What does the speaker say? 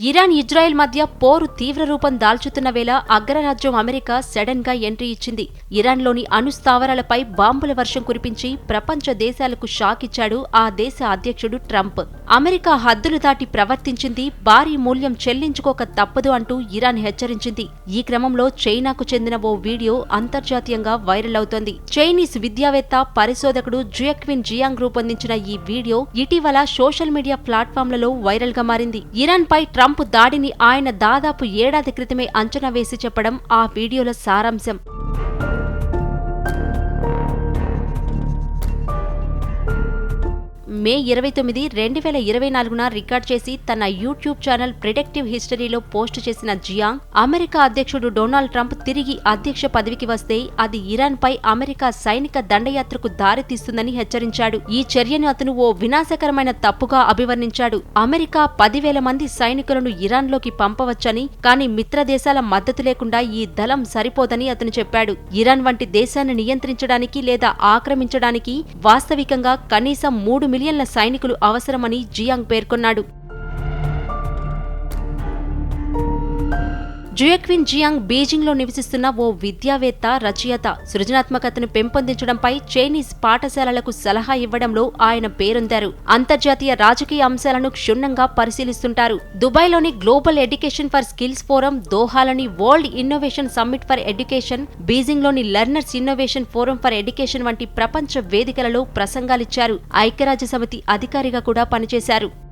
Iran Israel మధ్య పోరు తీవ్ర రూపం దాల్చుతున్న వేళ అగ్రరాజ్యం అమెరికా సడన్గా ఎంట్రీ ఇచ్చింది. ఇరాన్లోని అణు స్థావరాలపై బాంబుల వర్షం కురిపించి ప్రపంచ దేశాలకు షాక్ ఇచ్చాడు ఆ దేశ అధ్యక్షుడు ట్రంప్. అమెరికా హద్దులు దాటి ప్రవర్తించింది భారీ మూల్యం చెల్లించుకోక తప్పదు అంటూ ఇరాన్ హెచ్చరించింది. ఈ క్రమంలో చైనాకు చెందిన ఓ వీడియో అంతర్జాతీయంగా వైరల్ అవుతోంది. చైనీస్ విద్యావేత్త పరిశోధకుడు జుయక్విన్ జియాంగ్ రూపొందించిన ఈ వీడియో ఇటీవల సోషల్ మీడియా ప్లాట్ఫామ్లలో వైరల్గా మారింది. ఇరాన్ పై ట్రంప్ దాడిని ఆయన దాదాపు ఏడాది క్రితమే అంచనా వేసి చెప్పడం ఆ వీడియోల సారాంశం. మే ఇరవై తొమ్మిది రెండు వేల ఇరవై నాలుగున రికార్డ్ చేసి తన యూట్యూబ్ ఛానల్ ప్రిడెక్టివ్ హిస్టరీలో పోస్ట్ చేసిన జియాంగ్ అమెరికా అధ్యక్షుడు డొనాల్డ్ ట్రంప్ తిరిగి అధ్యక్ష పదవికి వస్తే అది ఇరాన్ పై అమెరికా సైనిక దండయాత్రకు దారితీస్తుందని హెచ్చరించాడు. ఈ చర్యను అతను ఓ వినాశకరమైన తప్పుగా అభివర్ణించాడు. అమెరికా పదివేల మంది సైనికులను ఇరాన్లోకి పంపవచ్చని కానీ మిత్ర దేశాల మద్దతు లేకుండా ఈ దళం సరిపోదని అతను చెప్పాడు. ఇరాన్ వంటి దేశాన్ని నియంత్రించడానికి లేదా ఆక్రమించడానికి వాస్తవికంగా కనీసం మూడు మిలియన్ మిలియన్ల సైనికులు అవసరమని జియాంగ్ పేర్కొన్నాడు. జుయక్విన్ జియాంగ్ బీజింగ్లో నివసిస్తున్న ఓ విద్యావేత్త రచయిత సృజనాత్మకతను పెంపొందించడంపై చైనీస్ పాఠశాలలకు సలహా ఇవ్వడంలో ఆయన పేరొందారు. అంతర్జాతీయ రాజకీయ అంశాలను క్షుణ్ణంగా పరిశీలిస్తుంటారు. దుబాయ్లోని global education for skills forum దోహాలోని world innovation summit for education బీజింగ్లోని learners innovation forum for education వంటి ప్రపంచ వేదికలలో ప్రసంగాలిచ్చారు. ఐక్యరాజ్య సమితి అధికారిగా కూడా పనిచేశారు.